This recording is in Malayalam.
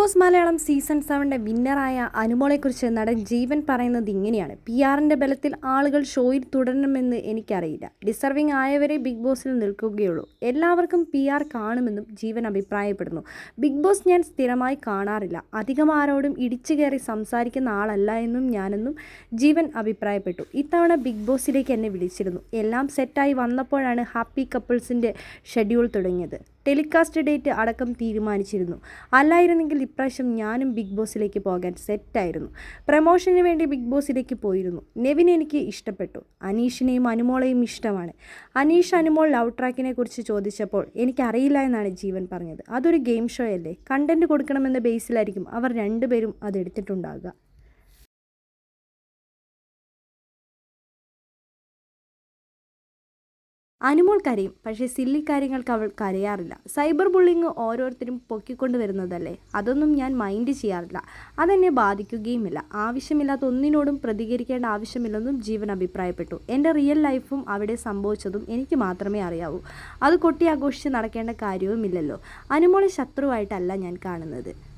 ബോസ് മലയാളം സീസൺ സെവന്റെ വിന്നറായ അനുമോളെക്കുറിച്ച് നടൻ ജീവൻ പറയുന്നത് ഇങ്ങനെയാണ്. പി ആറിന്റെ ബലത്തിൽ ആളുകൾ ഷോയിൽ തുടരണമെന്ന് എനിക്കറിയില്ല. ഡിസർവിംഗ് ആയവരെ ബിഗ് ബോസിൽ നിൽക്കുകയുള്ളൂ. എല്ലാവർക്കും പി ആർ കാണുമെന്നും ജീവൻ അഭിപ്രായപ്പെടുന്നു. ബിഗ് ബോസ് ഞാൻ സ്ഥിരമായി കാണാറില്ല. അധികം ആരോടും ഇടിച്ചു കയറി സംസാരിക്കുന്ന ആളല്ല എന്നും ഞാനെന്നും ജീവൻ അഭിപ്രായപ്പെട്ടു. ഇത്തവണ ബിഗ് ബോസിലേക്ക് എന്നെ വിളിച്ചിരുന്നു. എല്ലാം സെറ്റായി വന്നപ്പോഴാണ് ഹാപ്പി കപ്പിൾസിന്റെ ഷെഡ്യൂൾ തുടങ്ങിയത്. ടെലികാസ്റ്റ് ഡേറ്റ് അടക്കം തീരുമാനിച്ചിരുന്നു. അല്ലായിരുന്നെങ്കിൽ ഇപ്രാവശ്യം ഞാനും ബിഗ് ബോസിലേക്ക് പോകാൻ സെറ്റായിരുന്നു. പ്രമോഷന് വേണ്ടി ബിഗ് ബോസിലേക്ക് പോയിരുന്നു. നെവിൻ എനിക്ക് ഇഷ്ടപ്പെട്ടു. അനീഷിനെയും അനുമോളെയും ഇഷ്ടമാണ്. അനീഷ് അനുമോൾ ലവ് ട്രാക്കിനെ കുറിച്ച് ചോദിച്ചപ്പോൾ എനിക്കറിയില്ല എന്നാണ് ജീവൻ പറഞ്ഞത്. അതൊരു ഗെയിം ഷോ അല്ലേ കണ്ടന്റ് കൊടുക്കണമെന്ന ബേസിലായിരിക്കും അവർ രണ്ടുപേരും അത് അനുമോൾ കരയും. പക്ഷേ സില്ലി കാര്യങ്ങൾക്ക് അവൾ കരയാറില്ല. സൈബർ ബുള്ളിങ് ഓരോരുത്തരും പൊക്കിക്കൊണ്ട് വരുന്നതല്ലേ അതൊന്നും ഞാൻ മൈൻഡ് ചെയ്യാറില്ല. അതെന്നെ ബാധിക്കുകയുമില്ല. ആവശ്യമില്ലാത്ത ഒന്നിനോടും പ്രതികരിക്കേണ്ട ആവശ്യമില്ലെന്നും ജീവൻ അഭിപ്രായപ്പെട്ടു. എന്റെ റിയൽ ലൈഫും അവിടെ സംഭവിച്ചതും എനിക്ക് മാത്രമേ അറിയാവൂ. അത് കൊട്ടി ആഘോഷിച്ച് നടക്കേണ്ട കാര്യവുമില്ലല്ലോ. അനുമോളെ ശത്രുവായിട്ടല്ല ഞാൻ കാണുന്നത്.